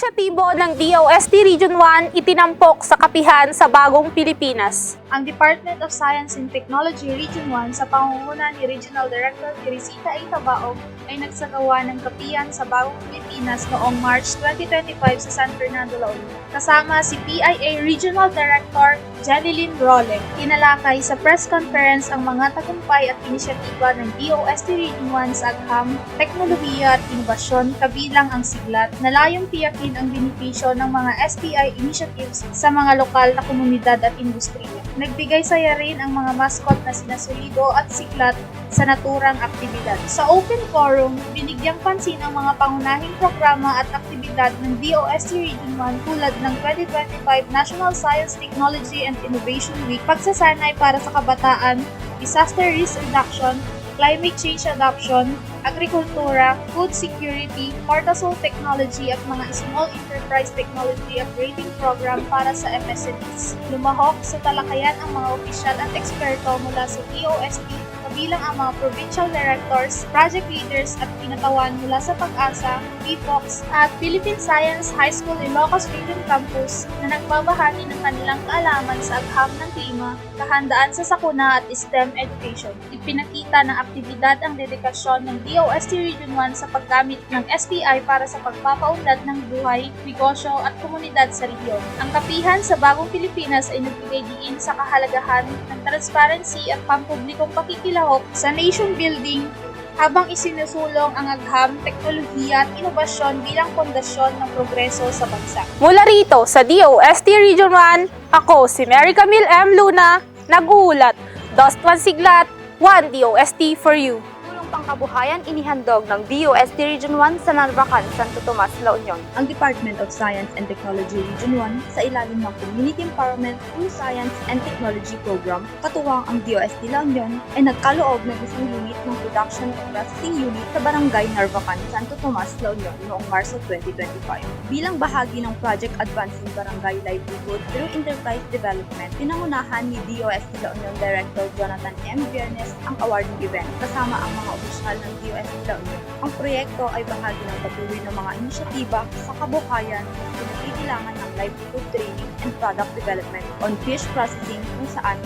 inisyatibo ng DOST Region 1 itinampok sa kapihan sa bagong Pilipinas. Ang Department of Science and Technology Region 1 sa pangunguna ni Regional Director Teresita A. Tabaog ay nagsagawa ng kapiyan sa Bagong Pilipinas noong March 2025 sa San Fernando, La Union. Kasama si PIA Regional Director Jeneline Role. Tinalakay sa press conference ang mga tagumpay at inisyatiba ng DOST Region 1 sa agham, teknolohiya at inobasyon kabilang ang siglat na layong tiyakin ang benepisyo ng mga STI initiatives sa mga lokal na komunidad at industriya. Nagbigay saya rin ang mga mascot na sina Solido at Siklat sa naturang aktibidad. Sa open forum, binigyang pansin ang mga pangunahing programa at aktibidad ng DOST Region 1 tulad ng 2025 National Science, Technology and Innovation Week, pagsasanay para sa kabataan, disaster risk reduction, climate change adoption, agrikultura, food security, Martasol technology at mga small enterprise technology upgrading program para sa MSMEs. Lumahok sa talakayan ang mga opisyal at eksperto mula sa DOST kabilang ang mga provincial directors, project leaders at pinatawan mula sa PAG-ASA, BPOX at Philippine Science High School Ilocos Region Campus na nagbabahagi ng kanilang kaalaman sa agham ng klima, kahandaan sa sakuna at STEM education. Ipinakita ng aktibidad ang dedikasyon ng DOST Region 1 sa paggamit ng STI para sa pagpapaunlad ng buhay, negosyo at komunidad sa rehiyon. Ang kapihan sa Bagong Pilipinas ay nagbigay diin sa kahalagahan ng transparency at pampublikong pakikilahok sa nation building habang isinusulong ang agham, teknolohiya at inobasyon bilang pundasyon ng progreso sa bansa. Mula rito sa DOST Region 1, ako si Mary Camille M. Luna, nag-uulat. DOST 1 Siglat, 1 DOST for you. Pangkabuhayan inihandog ng DOST Region 1 sa Narvacan, Santo Tomas, La Union. ang Department of Science and Technology Region 1 sa ilalim ng Community Empowerment through Science and Technology Program, katuwang ang DOST La Union ay nagkaloob ng isang unit ng Production and Processing Unit sa Barangay Narvacan, Santo Tomas, La Union noong Marso 2025. Bilang bahagi ng Project Advancing Barangay Livelihood through Enterprise Development, pinangunahan ni DOST La Union Director Jonathan M. Viernes ang awarding event kasama ang mga opisyal ng Union. Ang proyekto ay bahagi ng patuloy ng mga inisyatiba sa kabuhayan na pinagbibilangan ng livelihood training and product development on fish processing kung saan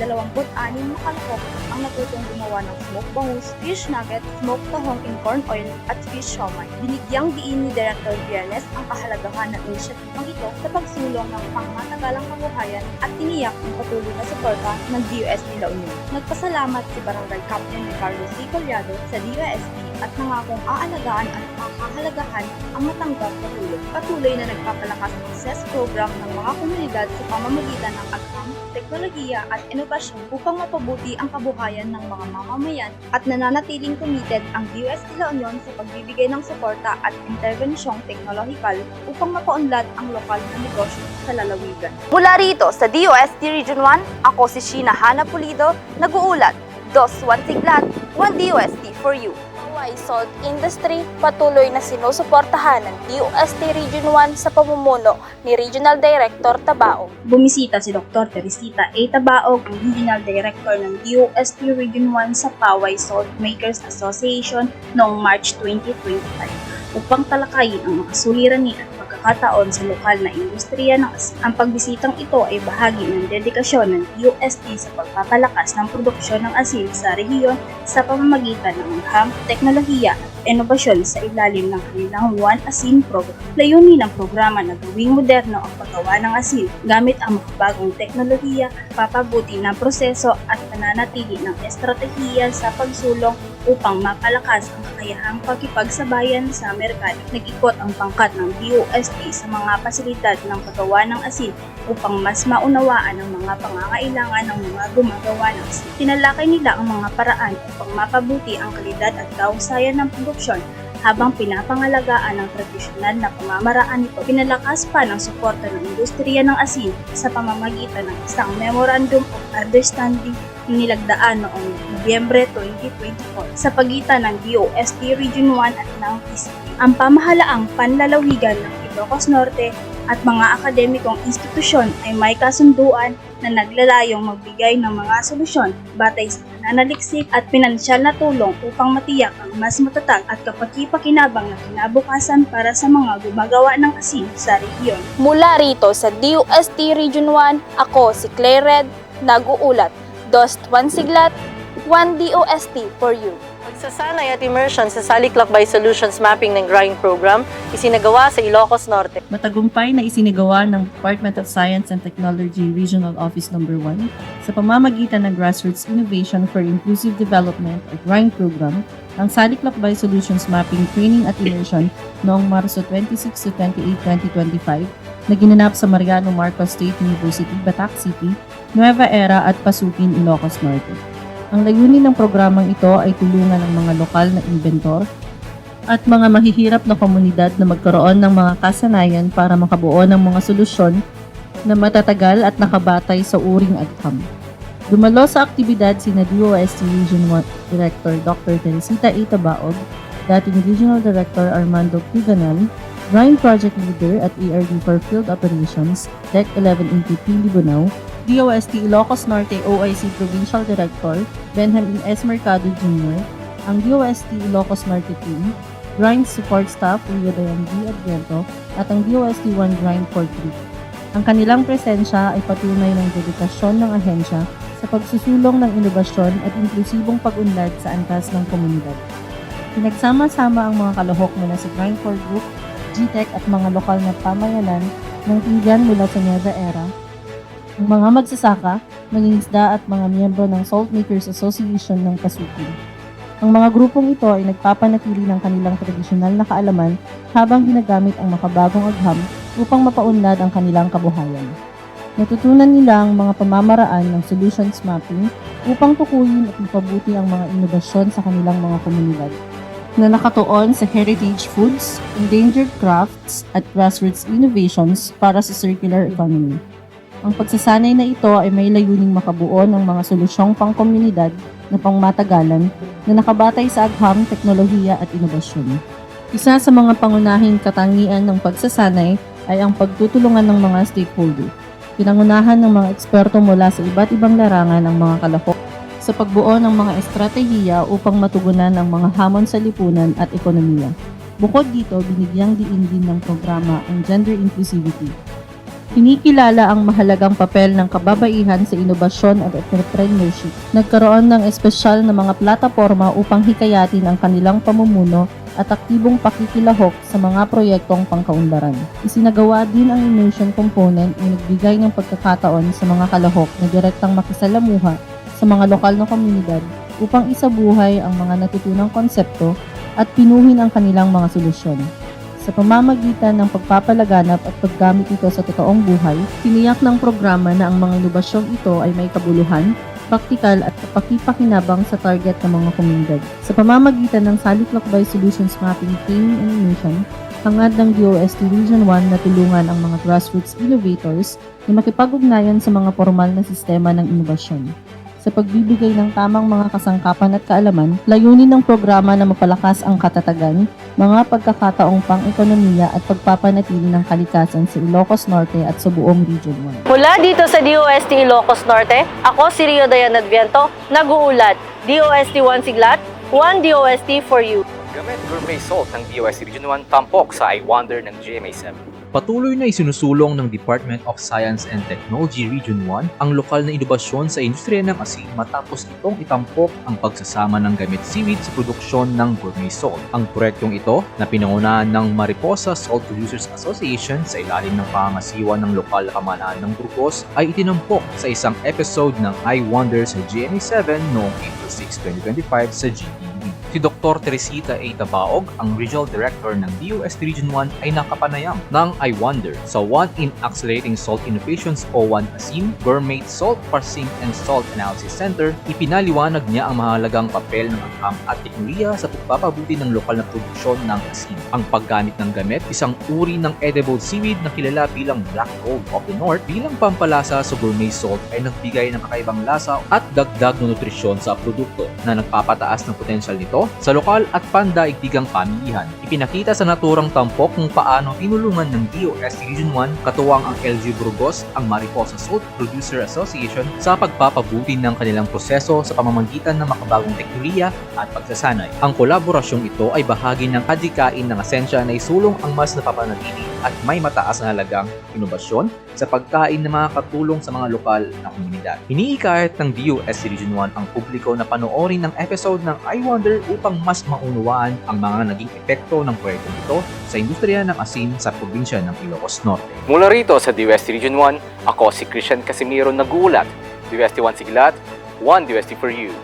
26 na kalakok ang natutong gumawa ng smoked bangus, fish nugget, smoked tahong in corn oil at fish siomai. Binigyang diin ni Director Viernes ang kahalagahan ng inisyatibang ito sa pagsulong ng pangmatagalang kabuhayan at tiniyak ang patuloy na suporta ng DOST La Union. Nagpasalamat si Barangay Captain Ricardo C. Collado sa DOST at nangakong aalagaan at makahalagahan ang matanggap na tulong. Patuloy na nagpapalakas ng CES program ng mga komunidad sa pamamagitan ng agham, teknolohiya at inobasyon upang mapabuti ang kabuhayan ng mga mamamayan at nananatiling committed ang DOST La Union sa pagbibigay ng suporta at intervensyong teknolohikal upang mapaunlad ang lokal na negosyo sa lalawigan. Mula rito sa DOST Region 1, ako si Sheena Hana Pulido, nag-uulat. DOS 1 Siglat, 1 DOST for you. Hawaii Salt Industry patuloy na sinusuportahan ng DOST Region 1 sa pamumuno ni Regional Director Tabao. Bumisita si Dr. Teresita A. Tabaog, Regional Director ng DOST Region 1 sa Paway Salt Makers Association noong March 2025 upang talakayin ang mga suliranin at pagkakataon sa lokal na industriya ng. Ang pagbisitang ito ay bahagi ng dedikasyon ng DOST sa pagpapalakas ng produksyon ng asin sa rehiyon sa pamamagitan ng agham, teknolohiya at inobasyon sa ilalim ng kanilang One Asin Program. Layunin ng programa na gawing moderno ang paggawa ng asin gamit ang makabagong teknolohiya, papabuti ng proseso at pananatili ng estratehiya sa pagsulong upang mapalakas ang kakayahang pagkipagsabayan sa merkado. Nag-ikot ang pangkat ng DOST sa mga pasilidad ng paggawa ng asin upang mas maunawaan ang mga pangangailangan ng mga gumagawa ng asin. Tinalakay nila ang mga paraan upang mapabuti ang kalidad at kahusayan ng produksyon habang pinapangalagaan ang tradisyonal na pamamaraan nito. Pinalakas pa ng suporta ng industriya ng asin sa pamamagitan ng isang Memorandum of Understanding nilagdaan noong Nobyembre 2024 sa pagitan ng DOST Region 1 at ng PCP. Ang pamahalaang panlalawigan ng Ilocos Norte at mga akademikong institusyon ay may kasunduan na naglalayong magbigay ng mga solusyon batay sa pananaliksik at pinansyal na tulong upang matiyak ang mas matatag at kapaki-pakinabang na kinabukasan para sa mga gumagawa ng asin sa rehiyon. Mula rito sa DUST Region 1, ako si Claire Red, nag-uulat. DOST 1 Siglat, 1 DOST for you. Pagsasanay at immersion sa Saliclakbay Solutions Mapping ng Grind Program, isinagawa sa Ilocos Norte. Matagumpay na isinagawa ng Department of Science and Technology Regional Office No. 1 sa pamamagitan ng Grassroots Innovation for Inclusive Development or GRIND program ang Saliclakbay Solutions Mapping Training at Immersion noong Marso 26 to 28, 2025 na ginanap sa Mariano Marcos State University, Batac City, Nueva Era at Pasukin, Ilocos Norte. Ang layunin ng programang ito ay tulungan ang mga lokal na inventor at mga mahihirap na komunidad na magkaroon ng mga kasanayan para makabuo ng mga solusyon na matatagal at nakabatay sa uring agham. Dumalo sa aktibidad sina DOST Region 1 Director Dr. Teresita A. Tabaog, dating Regional Director Armando Quiganel, Grind Project Leader at ARD for Field Operations, DEC 1180 Libunao, DOST Ilocos Norte OIC Provincial Director Benjamin S. Mercado Jr., ang DOST Ilocos Norte Team, Grind Support Staff Rio Dayan D. Advento at ang DOST 1 Grind Port Group. Ang kanilang presensya ay patunay ng dedikasyon ng ahensya sa pagsusulong ng inobasyon at inklusibong pag-unlad sa antas ng komunidad. Pinagsama-sama ang mga kalahok mula sa Grind Port Group, GTEC at mga lokal na pamayanan ng tinggan mula sa Nueva Era, ang mga magsasaka, mangingisda at mga miyembro ng Salt Makers Association ng Pasukin. Ang mga grupong ito ay nagpapanatili ng kanilang tradisyonal na kaalaman habang ginagamit ang makabagong agham upang mapaunlad ang kanilang kabuhayan. Natutunan nila ang mga pamamaraan ng solutions mapping upang tukuyin at mapabuti ang mga inobasyon sa kanilang mga komunidad na nakatuon sa heritage foods, endangered crafts at grassroots innovations para sa circular economy. Ang pagsasanay na ito ay may layuning makabuo ng mga solusyong pangkomunidad na pangmatagalan na nakabatay sa agham, teknolohiya at inobasyon. Isa sa mga pangunahing katangian ng pagsasanay ay ang pagtutulungan ng mga stakeholder. Pinangunahan ng mga eksperto mula sa iba't ibang larangan ang mga kalahok sa pagbuo ng mga estratehiya upang matugunan ang mga hamon sa lipunan at ekonomiya. Bukod dito, binigyang diin din ng programa ang gender inclusivity Kinikilala ang mahalagang papel ng kababaihan sa inobasyon at entrepreneurship. Nagkaroon ng espesyal na mga plataforma upang hikayatin ang kanilang pamumuno at aktibong pakikilahok sa mga proyektong pangkaunlaran. Isinagawa din ang immersion component na nagbigay ng pagkakataon sa mga kalahok na direktang makisalamuha sa mga lokal na komunidad upang isabuhay ang mga natutunang konsepto at pinuhin ang kanilang mga solusyon. Sa pamamagitan ng pagpapalaganap at paggamit ito sa totoong buhay, tiniyak ng programa na ang mga inobasyong ito ay may kabuluhan, praktikal at kapakipakinabang sa target ng mga komunidad. Sa pamamagitan ng Saliclakbay Solutions Mapping Training and Immersion, hangad ng DOST Region 1 na tulungan ang mga grassroots innovators na makipag-ugnayan sa mga formal na sistema ng inobasyon sa pagbibigay ng tamang mga kasangkapan at kaalaman, layunin ng programa na mapalakas ang katatagan, mga pagkakataong pang-ekonomiya at pagpapanatili ng kalikasan sa Ilocos Norte at sa buong Region 1. Mula dito sa DOST Ilocos Norte, ako si Rio Dayan Adviento, nag-uulat. DOST 1 Siglat, 1 DOST for you. Gamit gourmet salt ng DOST Region 1 tampok sa I Wonder ng GMA7. Patuloy na isinusulong ng Department of Science and Technology Region 1 ang lokal na inobasyon sa industriya ng asin matapos itong itampok ang pagsasama ng gamit seaweed sa produksyon ng gourmet salt. Ang proyektong ito na pinangunahan ng Mariposa Salt Producers Association sa ilalim ng pangasiwa ng lokal na pamahalaan ng Burgos ay itinampok sa isang episode ng I Wonder sa GMA7 noong April 6, 2025 sa GTV. Si Dr. Teresita A. Tabaog, ang Regional Director ng DOST Region 1 ay nakapanayam ng I Wonder sa One in Accelerating Salt Innovations o One ASIM Gourmet Salt Parsing and Salt Analysis Center. Ipinaliwanag niya ang mahalagang papel ng agham at teknolohiya sa pagpapabuti ng lokal na produksyon ng asin. Ang paggamit ng gamit, isang uri ng edible seaweed na kilala bilang Black Gold of the North bilang pampalasa sa gourmet salt ay nagbigay ng kakaibang lasa at dagdag na nutrisyon sa produkto na nagpapataas ng potensyal nito sa lokal at pandaigdigang pamilihan. Ipinakita sa naturang tampok kung paano tinulungan ng DOST Region 1 katuwang ang LG Burgos, ang Mariposa Salt Producer Association sa pagpapabuti ng kanilang proseso sa pamamagitan ng makabagong teknolohiya at pagsasanay. Ang kolaborasyong ito ay bahagi ng kadikain ng asensya na isulong ang mas napapanatili at may mataas na halagang inobasyon sa pagkain na makakatulong sa mga lokal na komunidad. Iniikayat ng DOST Region 1 ang publiko na panoorin ng episode ng I Wonder upang mas maunawaan ang mga naging epekto ng proyektong ito sa industriya ng asin sa probinsya ng Ilocos Norte. Mula rito sa DOST Region 1, ako si Christian Casimiro nagulat. DOST 1 Siglat, 1 DOST for you.